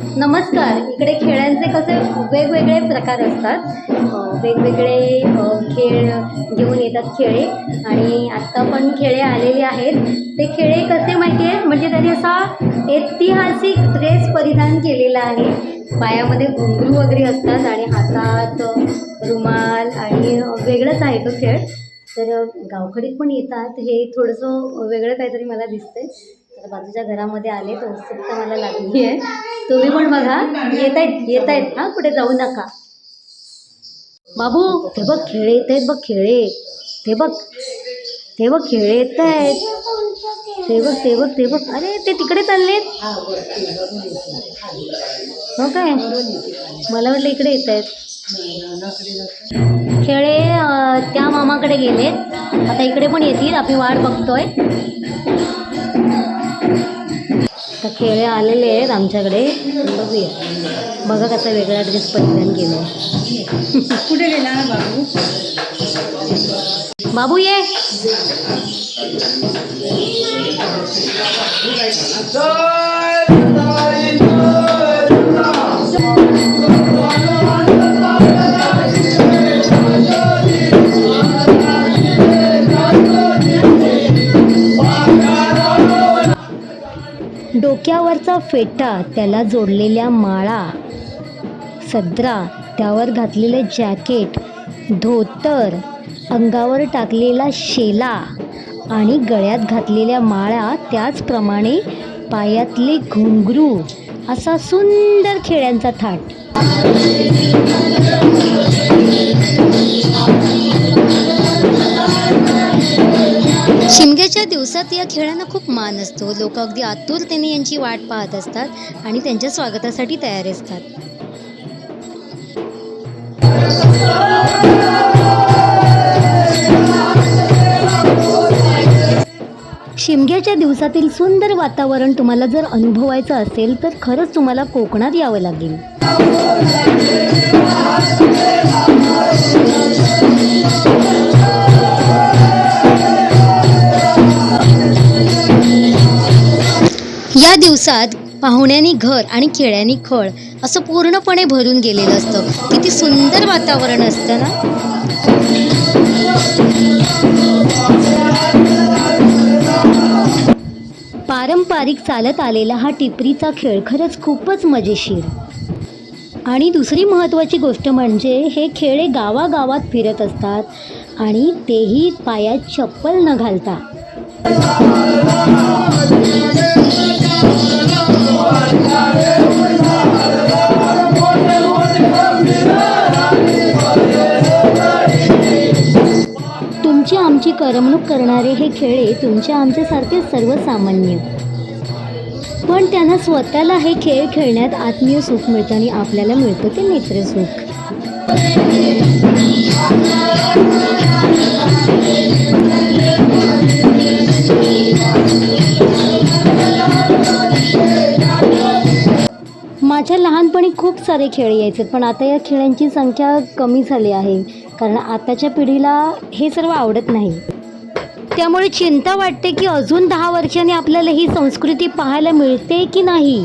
नमस्कार. इकडे खेळांचे कसे वेगवेगळे प्रकार असतात. वेगवेगळे खेळ घेऊन येतात खेळे आणि आत्ता पण खेळे आलेले आहेत. ते खेळे कसे माहिती आहे? म्हणजे त्यांनी असा ऐतिहासिक ड्रेस परिधान केलेला आहे. पायामध्ये घुंगरू वगैरे असतात आणि हातात रुमाल आणि वेगळंच आहे तो खेळ. तर गावखडीत गावकडीत पण येतात. हे थोडंसं वेगळं काहीतरी मला दिसतंय. तर बाजूच्या घरामध्ये आले तर उत्सुकता मला लागली आहे तुम्ही पण बघा येत आहेत येत आहेत हां कुठे जाऊ नका. बाबू ते बघ खेळे येत आहेत बघ खेळे ते बघ ते बघ खेळे येत आहेत ते बघ ते बघ ते बघ. अरे ते तिकडे चाललेत. हो काय? मला वाटलं इकडे येत आहेत खेळे त्या मामाकडे गेलेत. आता इकडे पण येतील आम्ही वाट बघतोय. तर खेळे आलेले आहेत आमच्याकडे. बघूया. बघा कसा वेगळा ड्रेस परिधान केला आहे कुठे गेला बाबू? बाबू ये. फेटा त्याला जोडलेल्या माळा. सदरा त्यावर घातलेले जॅकेट धोतर अंगावर टाकलेला शेला आणि गळ्यात घातलेल्या माळा त्याचप्रमाणे पायातले घुंगरू असा सुंदर खेळ्यांचा थाट. शिमग्याच्या दिवसात या खेळांना खूप मान असतो. लोक अगदी आतुरतेने यांची वाट पाहत असतात आणि त्यांच्या स्वागतासाठी तयार असतात. शिमग्याच्या दिवसातील सुंदर वातावरण तुम्हाला जर अनुभवायचं असेल तर खरंच तुम्हाला कोकणात यावं लागेल. या दिवसात पाहुण्यांनी घर आणि खेळ्यांनी खळ असं पूर्णपणे भरून गेलेलं असतं. किती सुंदर वातावरण असतं ना? पारंपरिक चालत आलेला हा टिपरीचा खेळ खरंच खूपच मजेशीर. आणि दुसरी महत्त्वाची गोष्ट म्हणजे हे खेळे गावागावात फिरत असतात आणि तेही पायात चप्पल न घालता. तुमची आमची करमणूक करणारे हे खेळे तुमच्या आमच्यासारखे सर्वसामान्य. पण त्यांना स्वतःला हे खेळ खेळण्यात आत्मीय सुख मिळतं आणि आपल्याला मिळतं ते नेत्रसुख लहानपणी खूप सारे खेळ यायचे पण आता या खेळांची संख्या कमी झाली आहे. कारण आताच्या पिढीला हे सर्व आवडत नाही. त्यामुळे चिंता वाटते की अजून दहा वर्षांनी आपल्याला ही संस्कृती पाहायला मिळते की नाही?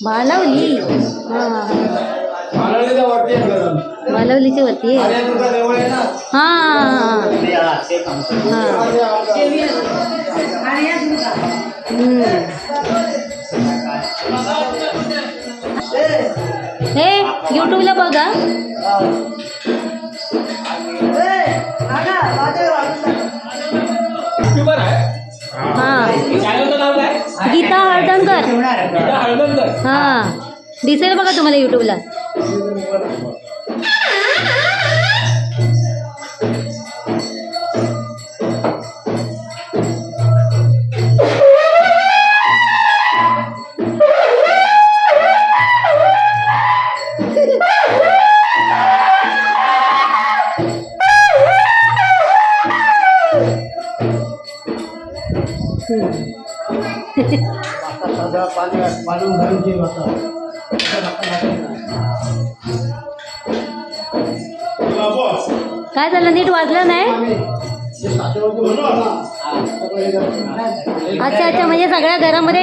बालावली हां. बालावलीच्या वरती आहे हां. हां. हे यूट्यूबला बघा. हां. गीता. हळदणकर हळदणकर हा. दिसेल बघा तुम्हाला युट्यूबला पाणी पाणी घालून. काय झालं नीट वाजलं नाही. अच्छा अच्छा म्हणजे सगळ्या घरामध्ये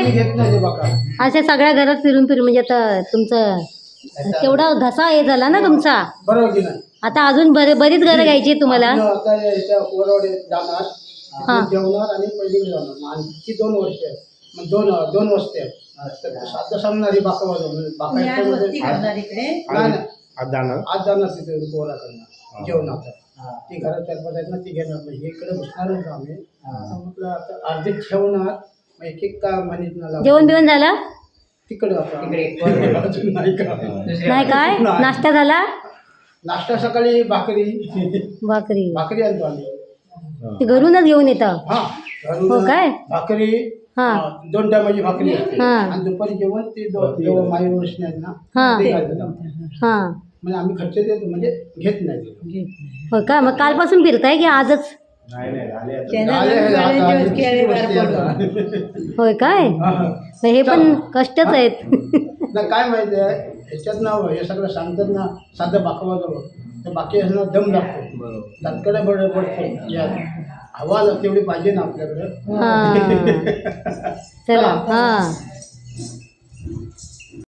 अशा सगळ्या घरात फिरून फिरून म्हणजे आता तुमचं तेवढा घसा हे झाला ना तुमचा बरोबर आता अजून बरे बरीच घरं घ्यायची तुम्हाला हा. दोन वर्ष मग दोन दोन वस्ती आहेत. साधं सांगणारी बाका वाजवणार बाका मी आज वस्ती एकट्या करणार इकडे. आज जाणार आज जाणार तिथे कोरा करणार जेवणाचा ती घरात चार पाच आहेत ना ती घेणार नाही. हे इकडे बसणारच आम्ही. असं म्हटलं आता अर्धे ठेवणार मग एक एक का म्हणत जेवण बिवण झालं? तिकडे नाही काय? नाश्ता झाला? नाश्ता सकाळी भाकरी. भाकरी. भाकरी आणतो आम्ही. ते घरूनच घेऊन येतं? हा हो काय? भाकरी हा. अं, दोन टायमाची भाकरी असते. हा. आणि दुपारी जेवण ते दो- जेव्हा माई वरच आहेत ना हा. ते घालतात आम्ही. हां. म्हणजे आम्ही खर्च देतो म्हणजे घेत नाही हो का? मग कालपासून फिरताय की आजच? नाही नाही झाले आता. त्यांना आले वेळेत आता दिवस किती खेळले बाहेर वस्ती पडून. आता. होय काय? हा. मग हे पण कष्टच आहेत. नाही काय माहिती आहे ह्याच्यात ना हे सगळं सांगतात ना साधं बाकवा जवळ तर बाकी असं दम लागतो. बरोबर. तात्कडे बड पडतो. यात हवा तेवढी पाहिजे ना आपल्याकडे. हां. चला हां.